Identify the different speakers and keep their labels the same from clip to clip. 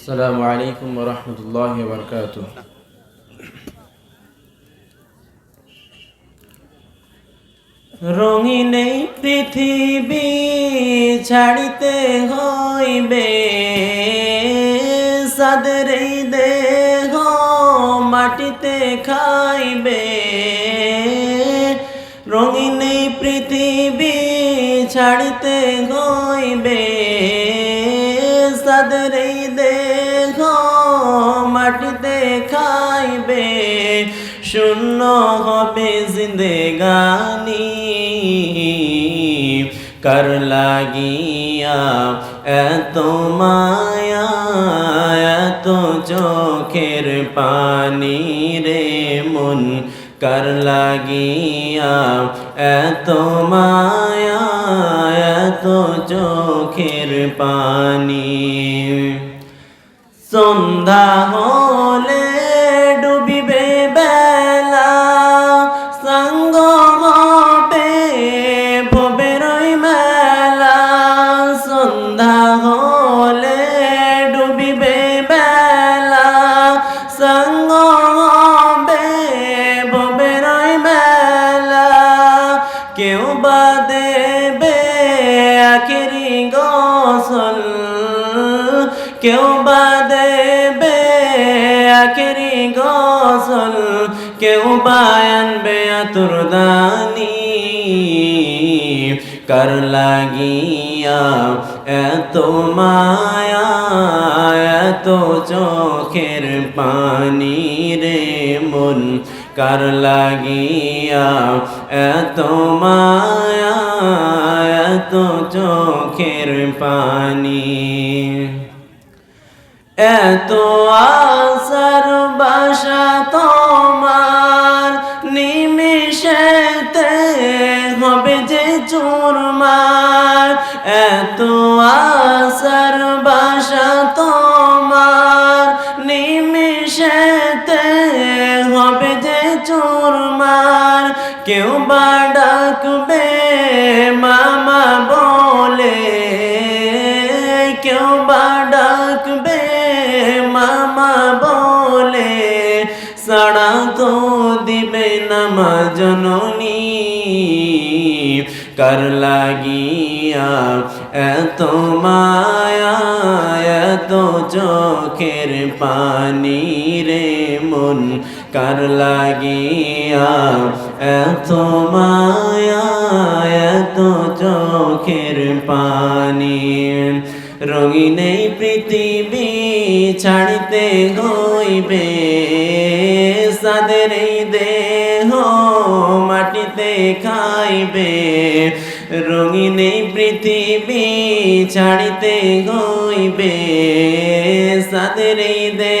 Speaker 1: السلام عليكم ورحمة الله وبركاته রঙিন এই পৃথিবী ছাড়িতে হইবে সাদের এই দেহ মাটিতে খাইবে রঙিন এই পৃথিবী ছাড়িতে হইবে সাদের এই দেহ শূন্য হবে জিন্দেগানি। কর লাগিয়া এত মায়া, এত চোখের পানি রে মন। কর লাগিয়া এত মায়া, এত চোখের পানি। সন্ধ্যা কেউ বা দেবে আখেরি গোসল। কেউ বা দেবে আখেরি গোসল। কেউ বা আনবে আতুর দানি। কর লাগিয়া এত মায়া, এত চোখের পানি। কার লাগিয়া এত মায়া, এত চোখের পানি। এত আসার বাসা তোমার নিমিশেতে হবে যে চুরমার। এত আসার বাসা চুরমার কেউ বা ডাকবে, মামা বলে। কেউ বা ডাকবে, মামা বলে। সাড়া তো দিবে নামা জননী। কর লাগিয়া এত মায়া, এত চোখের পানি রে মন। কার লাগিয়া এত মায়া, এত চোখের পানি। রঙিন এই পৃথিবী ছাড়িতে হইবে, সাদের এই দেহ মাটিতে খাইবে। রঙিন এই পৃথিবী ছাড়িতে হইবে, সাদের এই দেহ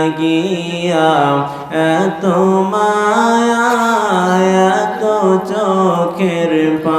Speaker 1: লাগিয়া এত মায়া এত চোখের পানি